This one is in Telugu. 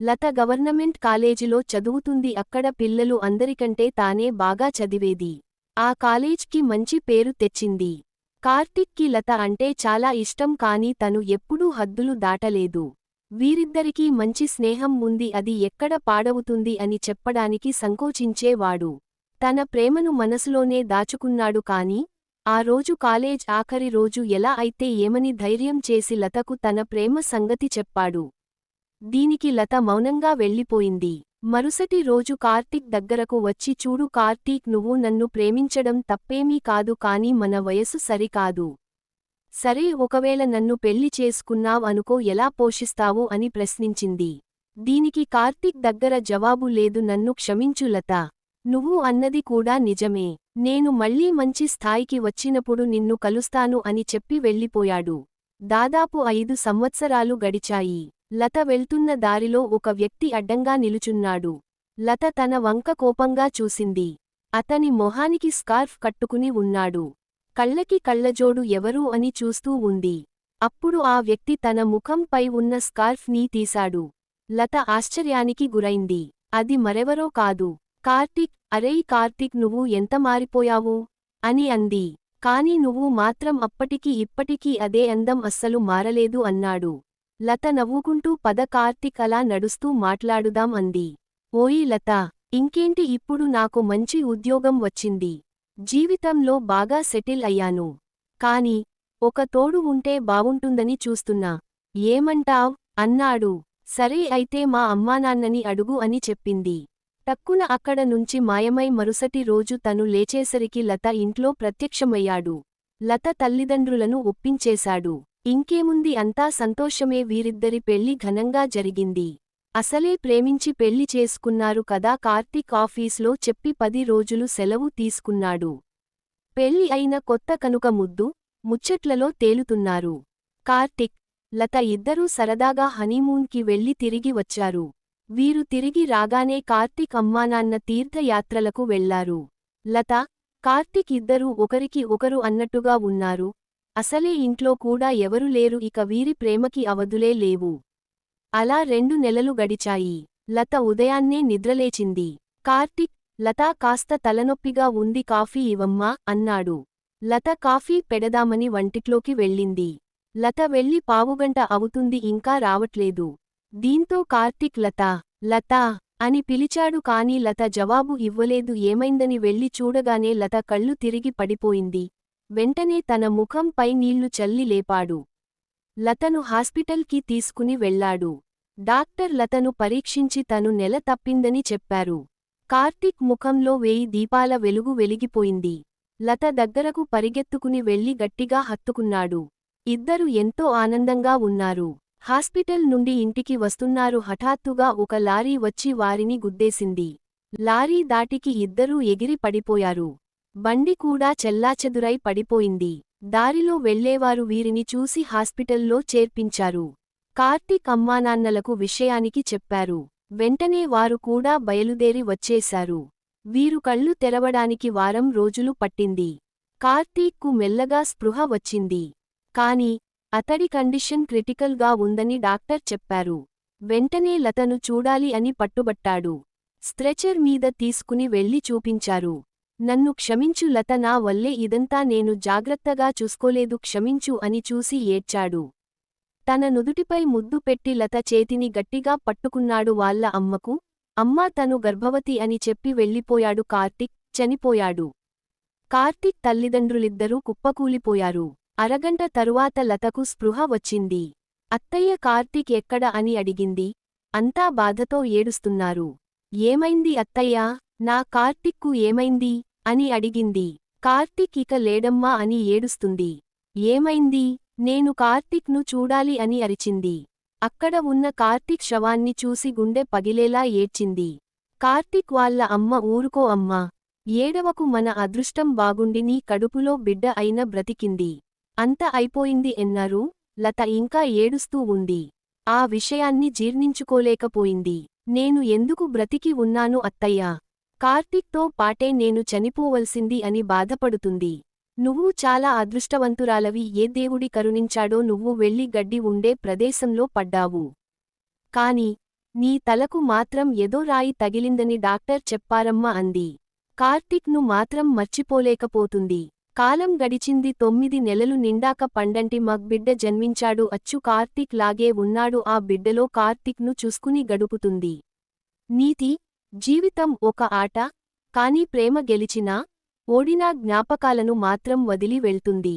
లత గవర్నమెంట్ కాలేజీలో చదువుతుంది. అక్కడ పిల్లలు అందరికంటే తానే బాగా చదివేది. ఆ కాలేజ్కి మంచి పేరు తెచ్చింది. కార్తిక్కి లత అంటే చాలా ఇష్టం కాని తను ఎప్పుడూ హద్దులు దాటలేదు. వీరిద్దరికీ మంచి స్నేహం ఉంది. అది ఎక్కడ పాడవుతుంది అని చెప్పడానికి సంకోచించేవాడు. తన ప్రేమను మనసులోనే దాచుకున్నాడు కాని ఆ రోజు కాలేజ్ ఆఖరి రోజు ఎలా అయితే ఏమని ధైర్యం చేసి లతకు తన ప్రేమ సంగతి చెప్పాడు. దీనికి లత మౌనంగా వెళ్ళిపోయింది. మరుసటి రోజు కార్తీక్ దగ్గరకు వచ్చి చూడు కార్తీక్ నువ్వు నన్ను ప్రేమించడం తప్పేమీ కాదు కాని మన వయసు సరికాదు. సరే ఒకవేళ నన్ను పెళ్ళి చేసుకున్నావ్ అనుకో ఎలా పోషిస్తావు? అని ప్రశ్నించింది. దీనికి కార్తీక్ దగ్గర జవాబు లేదు. నన్ను క్షమించు లత. నువ్వు అన్నది కూడా నిజమే. నేను మళ్ళీ మంచి స్థాయికి వచ్చినప్పుడు నిన్ను కలుస్తాను అని చెప్పి వెళ్ళిపోయాడు. దాదాపు ఐదు సంవత్సరాలు గడిచాయి. లత వెళ్తున్న దారిలో ఒక వ్యక్తి అడ్డంగా నిలుచున్నాడు. లత తన వంక కోపంగా చూసింది. అతని మొహానికి స్కార్ఫ్ కట్టుకుని ఉన్నాడు. కళ్ళకి కళ్ళజోడు ఎవరూ అని చూస్తూ ఉంది. అప్పుడు ఆ వ్యక్తి తన ముఖంపై ఉన్న స్కార్ఫ్నీ తీశాడు. లత ఆశ్చర్యానికి గురైంది. అది మరెవరో కాదు. కార్తీక్ అరేయ్ కార్తీక్ నువ్వు ఎంత మారిపోయావు? అని అంది. కాని నువ్వు మాత్రం అప్పటికీ ఇప్పటికీ అదే అందం అస్సలు మారలేదు అన్నాడు. లత నవ్వుకుంటూ పద కార్తికలా అలా నడుస్తూ మాట్లాడుదాం అంది. ఓయి లత ఇంకేంటి ఇప్పుడు నాకు మంచి ఉద్యోగం వచ్చింది. జీవితంలో బాగా సెటిల్ అయ్యాను. కాని ఒక తోడు ఉంటే బావుంటుందని చూస్తున్నా. ఏమంటావ్? అన్నాడు. సరే అయితే మా అమ్మానాన్నని అడుగు అని చెప్పింది. టక్కున అక్కడ నుంచి మాయమై మరుసటి రోజు తను లేచేసరికి లత ఇంట్లో ప్రత్యక్షమయ్యాడు. లత తల్లిదండ్రులను ఒప్పించేశాడు. ఇంకేముంది అంతా సంతోషమే వీరిద్దరి పెళ్ళి ఘనంగా జరిగింది. అసలే ప్రేమించి పెళ్ళి చేసుకున్నారు కదా కార్తీక్ ఆఫీస్లో చెప్పి పది రోజులు సెలవు తీసుకున్నాడు. పెళ్ళి అయిన కొత్త కనుక ముద్దు ముచ్చట్లలో తేలుతున్నారు. కార్తిక్ లత ఇద్దరూ సరదాగా హనీమూన్కి వెళ్ళి తిరిగి వచ్చారు. వీరు తిరిగి రాగానే కార్తీక్ అమ్మానాన్న తీర్థయాత్రలకు వెళ్ళారు. లత కార్తీక్ ఇద్దరూ ఒకరికి ఒకరు అన్నట్టుగా ఉన్నారు. అసలే ఇంట్లో కూడా ఎవరు లేరు ఇక వీరి ప్రేమకి అవధులే లేవు. అలా రెండు నెలలు గడిచాయి. లత ఉదయాన్నే నిద్రలేచింది. కార్తిక్ లతా కాస్త తలనొప్పిగా ఉంది కాఫీ ఇవమ్మా అన్నాడు. లత కాఫీ పెడదామని వంటిట్లోకి వెళ్ళింది. లత వెళ్ళి పావుగంట అవుతుంది ఇంకా రావట్లేదు. దీంతో కార్తిక్ లత లతా అని పిలిచాడు కాని లత జవాబు ఇవ్వలేదు. ఏమైందని వెళ్ళి చూడగానే లత కళ్ళు తిరిగి పడిపోయింది. వెంటనే తన ముఖంపై నీళ్ళు చల్లి లేపాడు. లతను హాస్పిటల్కి తీసుకుని వెళ్ళాడు డాక్టర్ లతను పరీక్షించి తను నెల తప్పిందని చెప్పారు. కార్తీక్ ముఖంలో వేయి దీపాల వెలుగు వెలిగిపోయింది. లత దగ్గరకు పరిగెత్తుకుని వెళ్ళి గట్టిగా హత్తుకున్నాడు. ఇద్దరు ఎంతో ఆనందంగా ఉన్నారు. హాస్పిటల్ నుండి ఇంటికి వస్తున్నారు. హఠాత్తుగా ఒక లారీ వచ్చి వారిని గుద్దేసింది. లారీ దాటికి ఇద్దరూ ఎగిరి పడిపోయారు. బండి కూడా చెల్లాచెదురై పడిపోయింది. దారిలో వెళ్ళేవారు వీరిని చూసి హాస్పిటల్లో చేర్పించారు. కార్తీక్ అమ్మానాన్నలకు విషయానికి చెప్పారు. వెంటనే వారు కూడా బయలుదేరి వచ్చేశారు. వీరు కళ్ళు తెరవడానికి వారం రోజులు పట్టింది. కార్తీక్కు మెల్లగా స్పృహ వచ్చింది. కాని అతడి కండిషన్ క్రిటికల్గా ఉందని డాక్టర్ చెప్పారు. వెంటనే లతను చూడాలి అని పట్టుబట్టాడు. స్ట్రెచర్ మీద తీసుకుని వెళ్ళి చూపించారు. నన్ను క్షమించు లత నా వల్లే ఇదంతా నేను జాగ్రత్తగా చూసుకోలేదు క్షమించు అని చూసి ఏడ్చాడు. తన నుదుటిపై ముద్దు పెట్టి లత చేతిని గట్టిగా పట్టుకున్నాడు వాళ్ళ అమ్మకు. అమ్మా తను గర్భవతి అని చెప్పి వెళ్ళిపోయాడు కార్తిక్ చనిపోయాడు. కార్తిక్ తల్లిదండ్రులిద్దరూ కుప్పకూలిపోయారు. అరగంట తరువాత లతకు స్పృహ వచ్చింది. అత్తయ్య కార్తీక్ ఎక్కడ అని అడిగింది. అంతా బాధతో ఏడుస్తున్నారు. ఏమైంది అత్తయ్యా? నా కార్తిక్కు ఏమైంది? అని అడిగింది. కార్తీక్ ఇక లేడమ్మా అని ఏడుస్తుంది. ఏమైంది? నేను కార్తీక్ను చూడాలి అని అరిచింది. అక్కడ ఉన్న కార్తీక్ శవాన్ని చూసి గుండె పగిలేలా ఏడ్చింది. కార్తీక్ వాళ్ళ అమ్మ ఊరుకో అమ్మా. ఏడవకు మన అదృష్టం బాగుండి నీ కడుపులో బిడ్డ అయిన బ్రతికింది. అంత అయిపోయింది ఎన్నారు? లత ఇంకా ఏడుస్తూ ఉంది. ఆ విషయాన్ని జీర్ణించుకోలేకపోయింది. నేను ఎందుకు బ్రతికి ఉన్నాను అత్తయ్యా? కార్తిక్తో పాటే నేను చనిపోవలసింది అని బాధపడుతుంది. నువ్వు చాలా అదృష్టవంతురాలవి ఏ దేవుడి కరుణించాడో నువ్వు వెళ్ళి గడ్డి ఉండే ప్రదేశంలో పడ్డావు. కాని నీ తలకు మాత్రం ఏదో రాయి తగిలిందని డాక్టర్ చెప్పారమ్మా అంది. కార్తిక్ను మాత్రం మర్చిపోలేకపోతుంది. కాలం గడిచింది తొమ్మిది నెలలు నిండాక పండంటి మగ్బిడ్డ జన్మించాడు. అచ్చు కార్తిక్ లాగే ఉన్నాడు. ఆ బిడ్డలో కార్తిక్ను చూసుకుని గడుపుతుంది. నీతి జీవితం ఒక ఆట కానీ ప్రేమ గెలిచినా ఓడినా జ్ఞాపకాలను మాత్రం వదిలి వెళ్తుంది.